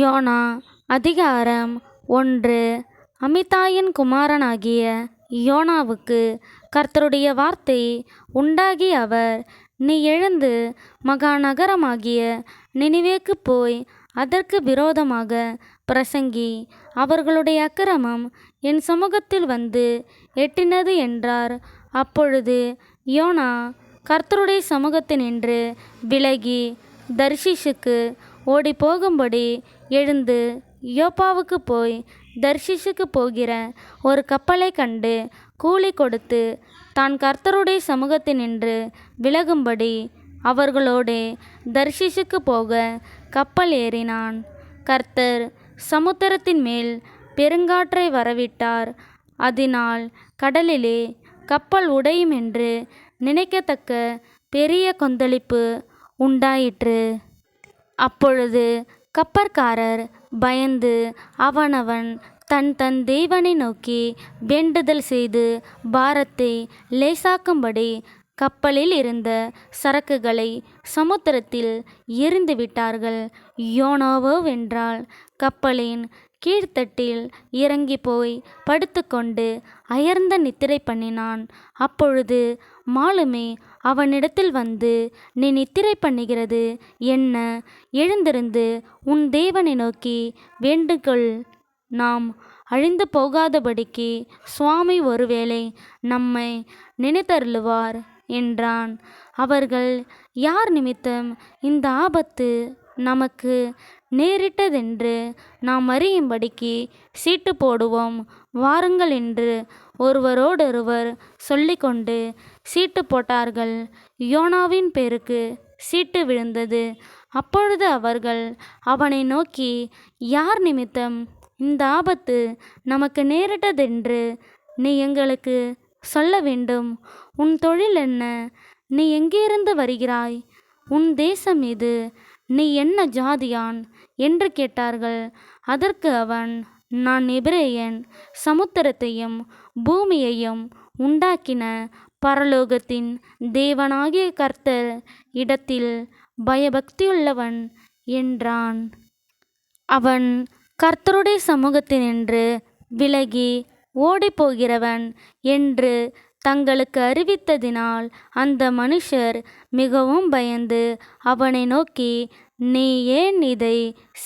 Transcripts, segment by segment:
YONO அதிகாரம் ஒன்று. அமிதாயின் குமாரனாகிய யோனாவுக்கு கர்த்தருடைய வார்த்தை உண்டாகி அவர் நீ எழுந்து மகா நகரமாகிய போய் அதற்கு விரோதமாக பிரசங்கி அவர்களுடைய அக்கிரமம் என் சமூகத்தில் வந்து எட்டினது என்றார். அப்பொழுது யோனா கர்த்தருடைய சமூகத்தினின்று விலகி தர்ஷிஷுக்கு ஓடி போகும்படி எழுந்து யோப்பாவுக்கு போய் தர்ஷீஷுக்கு போகிற ஒரு கப்பலை கண்டு கூலி கொடுத்து தான் கர்த்தருடைய சமூகத்தினின்று விலகும்படி அவர்களோடே தர்ஷீஷுக்கு போக கப்பல் ஏறினான். கர்த்தர் சமுத்திரத்தின் மேல் பெருங்காற்றை வரவிட்டார். அதனால் கடலிலே கப்பல் உடையும் என்று நினைக்கத்தக்க பெரிய கொந்தளிப்பு உண்டாயிற்று. அப்பொழுது கப்பற்காரர் பயந்து அவனவன் தன் தன் தேவனை நோக்கி வேண்டுதல் செய்து பாரத்தை லேசாக்கும்படி கப்பலில் இருந்த சரக்குகளை சமுத்திரத்தில் எரிந்துவிட்டார்கள் யோனாவோ வென்றால் கப்பலின் கீழ்த்தட்டில் இறங்கி போய் படுத்துக்கொண்டு அயர்ந்த நித்திரை பண்ணினான். அப்பொழுது மாலுமே அவனிடத்தில் வந்து நீ நித்திரை பண்ணுகிறது என்ன? எழுந்திருந்து உன் தேவனை நோக்கி வேண்டுகொள். நாம் அழிந்து போகாதபடிக்கு சுவாமி ஒருவேளை நம்மை நினைத்தருளுவார் என்றான். அவர்கள் யார் நிமித்தம் இந்த ஆபத்து நமக்கு நேரிட்டதென்று நாம் அறியும்படிக்கு சீட்டு போடுவோம். வாருங்கள் என்று ஒருவரோடொருவர் சொல்லிக்கொண்டு சீட்டு போட்டார்கள். யோனாவின் பேருக்கு சீட்டு விழுந்தது. அப்பொழுது அவர்கள் அவனை நோக்கி யார் நிமித்தம் இந்த ஆபத்து நமக்கு நேரிட்டதென்று நீ எங்களுக்கு சொல்ல வேண்டும். உன் தொழில் என்ன? நீ எங்கிருந்து வருகிறாய்? உன் தேசம் இது நீ என்ன ஜாதியான்? என்று கேட்டார்கள். அதற்கு அவன் நான் எபிரேயன் சமுத்திரத்தையும் பூமியையும் உண்டாக்கின பரலோகத்தின் தேவனாகிய கர்த்தர் இடத்தில் பயபக்தியுள்ளவன் என்றான். அவன் கர்த்தருடைய சமூகத்தினின்று விலகி ஓடிப்போகிறவன் என்று தங்களுக்கு அறிவித்ததினால் அந்த மனுஷர் மிகவும் பயந்து அவனை நோக்கி நீ ஏன் இதை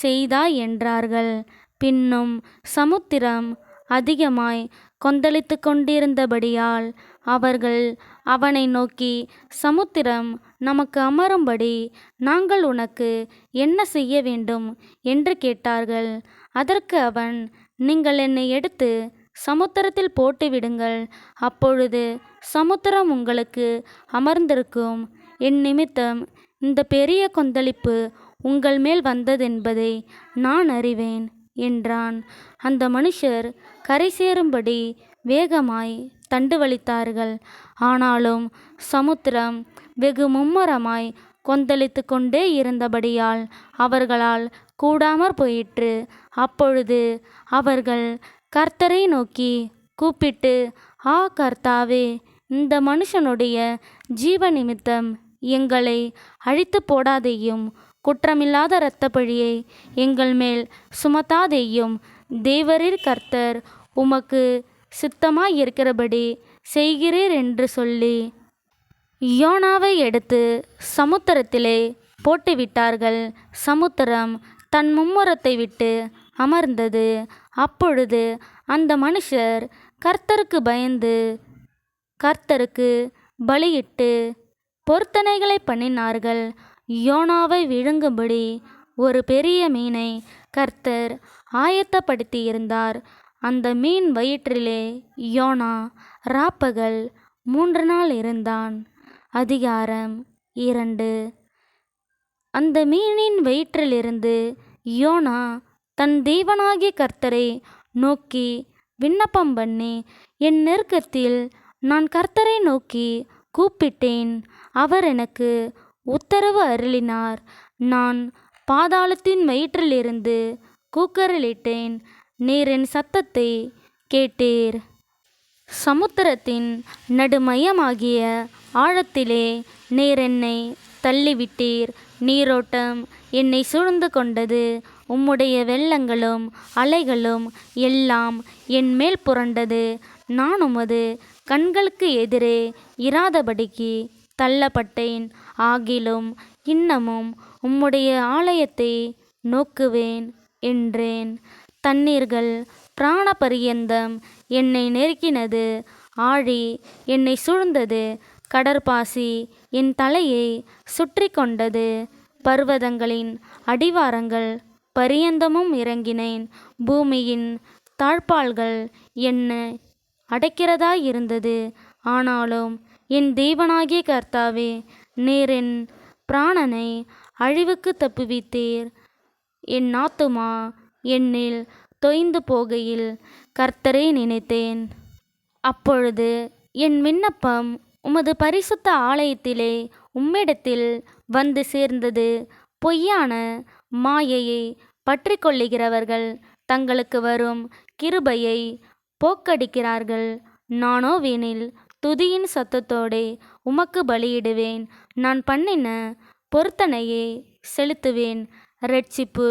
செய்தாய் என்றார்கள். பின்னும் சமுத்திரம் அதிகமாய் கொந்தளித்து கொண்டிருந்தபடியால் அவர்கள் அவனை நோக்கி சமுத்திரம் நமக்கு அமரும்படி நாங்கள் உனக்கு என்ன செய்ய வேண்டும்? என்று கேட்டார்கள். அதற்கு அவன் நீங்கள் என்னை எடுத்து சமுத்திரத்தில் போட்டு விடுங்கள் அப்பொழுது சமுத்திரம் உங்களுக்கு அமர்ந்திருக்கும். என் நிமித்தம் இந்த பெரிய கொந்தளிப்பு உங்கள் மேல் வந்ததென்பதை நான் அறிவேன் என்றான். அந்த மனுஷர் கரை சேரும்படி வேகமாய் தண்டு வலித்தார்கள் ஆனாலும் சமுத்திரம் வெகு மும்முரமாய் கொந்தளித்து கொண்டே இருந்தபடியால் அவர்களால் கூடாமற் போயிற்று. அப்பொழுது அவர்கள் கர்த்தரை நோக்கி கூப்பிட்டு ஆ கர்த்தாவே இந்த மனுஷனுடைய ஜீவ நிமித்தம் எங்களை அழித்து போடாதேயும் குற்றமில்லாத இரத்தப்பழியை எங்கள் மேல் சுமத்தாதேயும் தேவரீர் கர்த்தர் உமக்கு சித்தமாயிருக்கிறபடி செய்கிறீர் என்று சொல்லி யோனாவை எடுத்து சமுத்திரத்திலே போட்டுவிட்டார்கள். சமுத்திரம் தன் மும்முரத்தை விட்டு அமர்ந்தது. அப்பொழுது அந்த மனுஷர் கர்த்தருக்கு பயந்து கர்த்தருக்கு பலியிட்டு பொருத்தனைகளை பண்ணினார்கள். யோனாவை விழுங்கும்படி ஒரு பெரிய மீனை கர்த்தர் ஆயத்தப்படுத்தியிருந்தார். அந்த மீன் வயிற்றிலே யோனா ராப்பகல் மூன்று நாள் இருந்தான். அதிகாரம் இரண்டு. அந்த மீனின் வயிற்றிலிருந்து யோனா தன் தேவனாகிய கர்த்தரை நோக்கி விண்ணப்பம் பண்ணி என் நெருக்கத்தில் நான் கர்த்தரை நோக்கி கூப்பிட்டேன். அவர் எனக்கு உத்தரவு அருளினார். நான் பாதாளத்தின் வயிற்றிலிருந்து கூக்குரலிட்டேன். நீர் என் சத்தத்தை கேட்டீர். சமுத்திரத்தின் நடுமையமாகிய ஆழத்திலே நீர் என்னை தள்ளிவிட்டீர். நீரோட்டம் என்னை சூழ்ந்து கொண்டது. உம்முடைய வெள்ளங்களும் அலைகளும் எல்லாம் என் மேல் புரண்டது. நான் உமது கண்களுக்கு எதிரே இராதபடிக்கு தள்ளப்பட்டேன். ஆகிலும் இன்னமும் உம்முடைய ஆலயத்தை நோக்குவேன் என்றேன். தண்ணீர்கள் பிராண பரியந்தம் என்னை நெருக்கினது. ஆழி என்னை சூழ்ந்தது. கடற்பாசி என் தலையை சுற்றி கொண்டது. பர்வதங்களின் அடிவாரங்கள் பரியந்தமும் இறங்கினேன். பூமியின் தாழ்பால்கள் என்ன அடைக்கிறதாயிருந்தது ஆனாலும் என் தேவனாகிய கர்த்தாவே நேர் என் பிராணனை அழிவுக்கு தப்புவித்தீர். என் நாத்துமா என்னில் தொய்ந்து போகையில் கர்த்தரை நினைத்தேன். அப்பொழுது என் விண்ணப்பம் உமது பரிசுத்த ஆலயத்திலே உம்மிடத்தில் வந்து சேர்ந்தது. பொய்யான மாயையை பற்றி கொள்ளுகிறவர்கள் தங்களுக்கு வரும் கிருபையை போக்கடிக்கிறார்கள். நானோ வீணில் துதியின் சத்தத்தோடே உமக்கு பலியிடுவேன். நான் பண்ணின பொருத்தனையே செலுத்துவேன். ரட்சிப்பு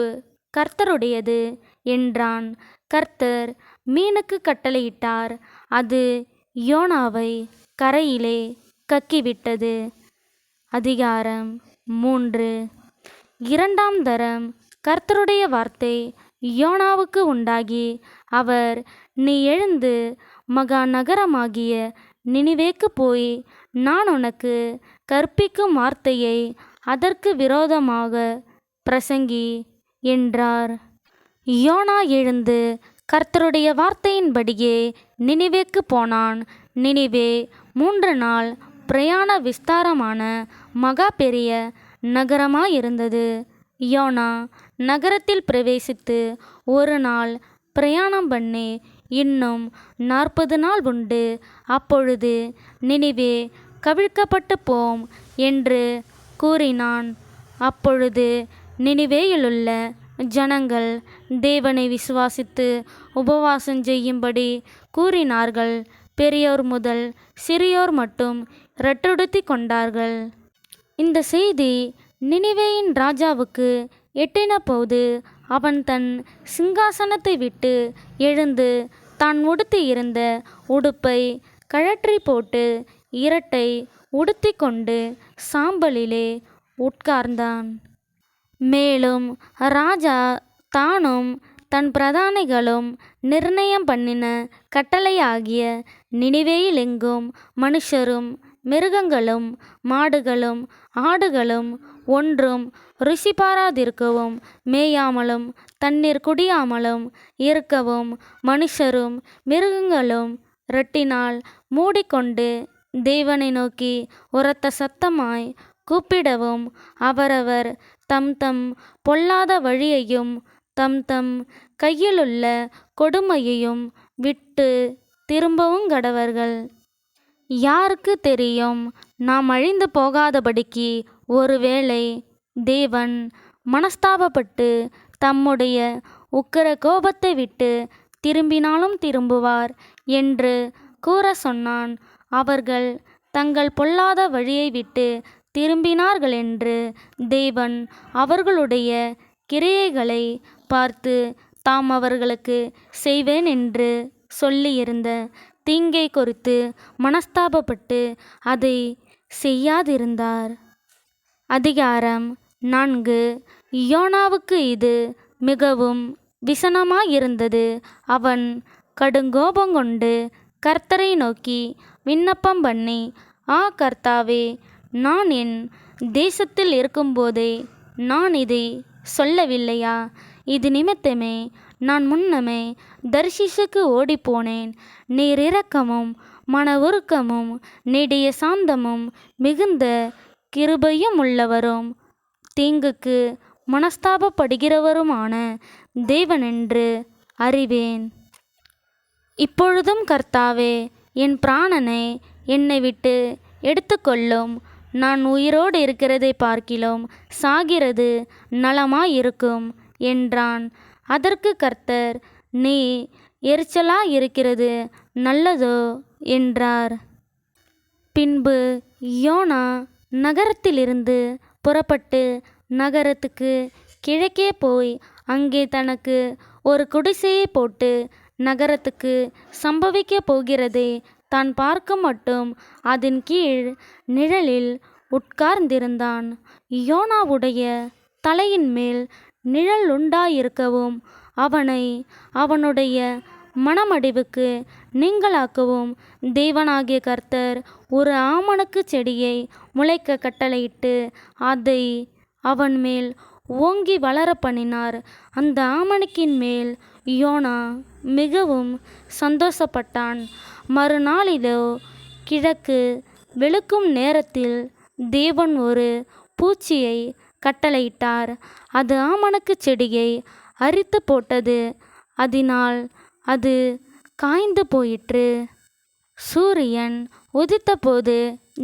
கர்த்தருடையது என்றான். கர்த்தர் மீனுக்கு கட்டளையிட்டார். அது யோனாவை கரையிலே கக்கிவிட்டது. அதிகாரம் மூன்று. இரண்டாம் தரம் கர்த்தருடைய வார்த்தை யோனாவுக்கு உண்டாகி அவர் நீ எழுந்து மகா நகரமாகிய நினிவேக்கு போய் நான் உனக்கு கற்பிக்கும் வார்த்தையை அதற்கு விரோதமாக பிரசங்கி என்றார். யோனா எழுந்து கர்த்தருடைய வார்த்தையின்படியே நினிவேக்கு போனான். நினிவே மூன்று நாள் பிரயாண விஸ்தாரமான மகா பெரிய நகரமாயிருந்தது. யோனா நகரத்தில் பிரவேசித்து ஒரு நாள் பிரயாணம் பண்ணி இன்னும் நாற்பது நாள் உண்டு. அப்பொழுது நினிவே கவிழ்க்கப்பட்டு போம் என்று கூறினான். அப்பொழுது நினிவேயிலுள்ள ஜனங்கள் தேவனை விசுவாசித்து உபவாசம் செய்யும்படி கூறினார்கள். பெரியோர் முதல் சிறியோர் மட்டும் இரட்டுடுத்தி கொண்டார்கள். இந்த செய்தி நினிவேயின் ராஜாவுக்கு எட்டின போது அவன் தன் சிங்காசனத்தை விட்டு எழுந்து தான் உடுத்தி இருந்த உடுப்பை கழற்றி போட்டு இரட்டை உடுத்தி கொண்டு சாம்பலிலே உட்கார்ந்தான். மேலும் ராஜா தானும் தன் பிரதானிகளும் நிர்ணயம் பண்ணின கட்டளையாகிய நினிவேயிலெங்கும் மனுஷரும் மிருகங்களும் மாடுகளும் ஆடுகளும் ஒன்றும் ருசி பாராதிருக்கவும் மேயாமலும் தண்ணீர் குடியாமலும் இருக்கவும் மனுஷரும் மிருகங்களும் ரெட்டினால் மூடிக்கொண்டு தேவனை நோக்கி உரத்த சத்தமாய் கூப்பிடவும் அவரவர் தம் தம் பொல்லாத வழியையும் தம் தம் கையிலுள்ள கொடுமையையும் விட்டு திரும்பவும் கடவர்கள். யாருக்கு தெரியும்? நாம் அழிந்து போகாதபடிக்கு ஒருவேளை தேவன் மனஸ்தாபப்பட்டு தம்முடைய உக்கிர கோபத்தை விட்டு திரும்பினாலும் திரும்புவார் என்று கூற சொன்னான். அவர்கள் தங்கள் பொல்லாத வழியை விட்டு திரும்பினார்களென்று தேவன் அவர்களுடைய கிரியைகளை பார்த்து தாம் அவர்களுக்கு செய்வேன் என்று சொல்லியிருந்த தீங்கை குறித்து மனஸ்தாபப்பட்டு அதை செய்யாதிருந்தார். அதிகாரம் நான்கு. யோனாவுக்கு இது மிகவும் விசனமாயிருந்தது. அவன் கடுங்கோபங்கொண்டு கர்த்தரை நோக்கி விண்ணப்பம் பண்ணி ஆ கர்த்தாவே நான் என் தேசத்தில் இருக்கும்போதே நான் இதை சொல்லவில்லையா? இது நிமித்தமே நான் முன்னமே தர்ஷிஷுக்கு ஓடிப்போனேன். நீர் இரக்கமும் மன உருக்கமும் நெடிய சாந்தமும் மிகுந்த கிருபையும் உள்ளவரும் தீங்குக்கு மனஸ்தாபப்படுகிறவருமான தேவனென்று அறிவேன். இப்பொழுதும் கர்த்தாவே என் பிராணனை என்னை விட்டு எடுத்துக்கொள்ளும். நான் உயிரோடு இருக்கிறதை பார்க்கிலும் சாகிறது நலமாயிருக்கும் என்றான் அதற்கு கர்த்தர் நீ எரிச்சலாயிருக்கிறது நல்லதோ? என்றார். பின்பு யோனா நகரத்திலிருந்து புறப்பட்டு நகரத்துக்கு கிழக்கே போய் அங்கே தனக்கு ஒரு குடிசையை போட்டு நகரத்துக்கு சம்பவிக்க போகிறதை தான் பார்க்க மட்டும் அதன் கீழ் நிழலில் உட்கார்ந்திருந்தான். யோனாவுடைய தலையின் மேல் நிழல் உண்டாயிருக்கவும் அவனை அவனுடைய மனமடிவுக்கு நீங்களாக்கவும் தேவனாகிய கர்த்தர் ஒரு ஆமணக்கு செடியை முளைக்க கட்டளையிட்டு அதை அவன் மேல் ஓங்கி வளர பண்ணினார். அந்த ஆமணக்கின் மேல் யோனா மிகவும் சந்தோஷப்பட்டான். மறுநாளிலோ கிழக்கு வெளுக்கும் நேரத்தில் தேவன் ஒரு பூச்சியை கட்டளையிட்டார். அது ஆமணக்கு செடியை அரித்து போட்டது. அதனால் அது காய்ந்து போயிற்று. சூரியன் உதித்தபோது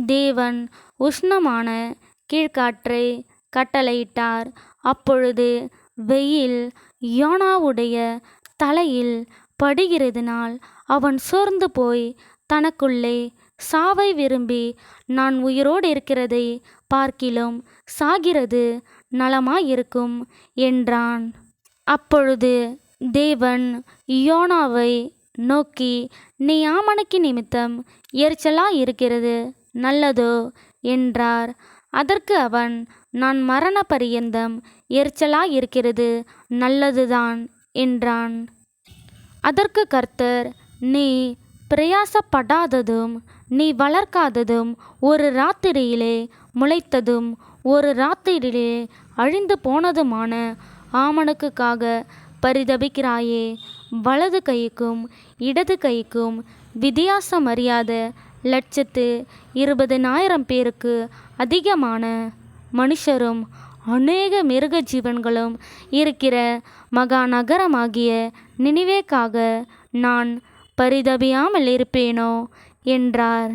தேவன் உஷ்ணமான கீழ்காற்றை கட்டளையிட்டார். அப்பொழுது வெயில் யோனாவுடைய தலையில் படுகிறதுனால் அவன் சோர்ந்து போய் தனக்குள்ளே சாவை விரும்பி நான் உயிரோடு இருக்கிறதை பார்க்கிலும் சாகிறது நலமாயிருக்கும் என்றான். அப்பொழுது தேவன் யோனாவை நோக்கி நீ ஆமணக்கு நிமித்தம் எரிச்சலாக இருக்கிறது நல்லதோ? என்றார். அதற்கு அவன் நான் மரண பரியந்தம் எரிச்சலாக இருக்கிறது நல்லதுதான் என்றான். அதற்கு கர்த்தர் நீ பிரயாசப்படாததும் நீ வளர்க்காததும் ஒரு ராத்திரியிலே முளைத்ததும் ஒரு ராத்திரியிலே அழிந்து போனதுமான ஆமணக்குக்காக பரிதபிக்கிறாயே. வலது கைக்கும் இடது கைக்கும் வித்தியாசம் அறியாத லட்சத்து இருபதினாயிரம் பேருக்கு அதிகமான மனுஷரும் அநேக மிருக ஜீவன்களும் இருக்கிற மகா நகரமாகிய நான் பரிதபியாமல் இருப்பேனோ என்றார்.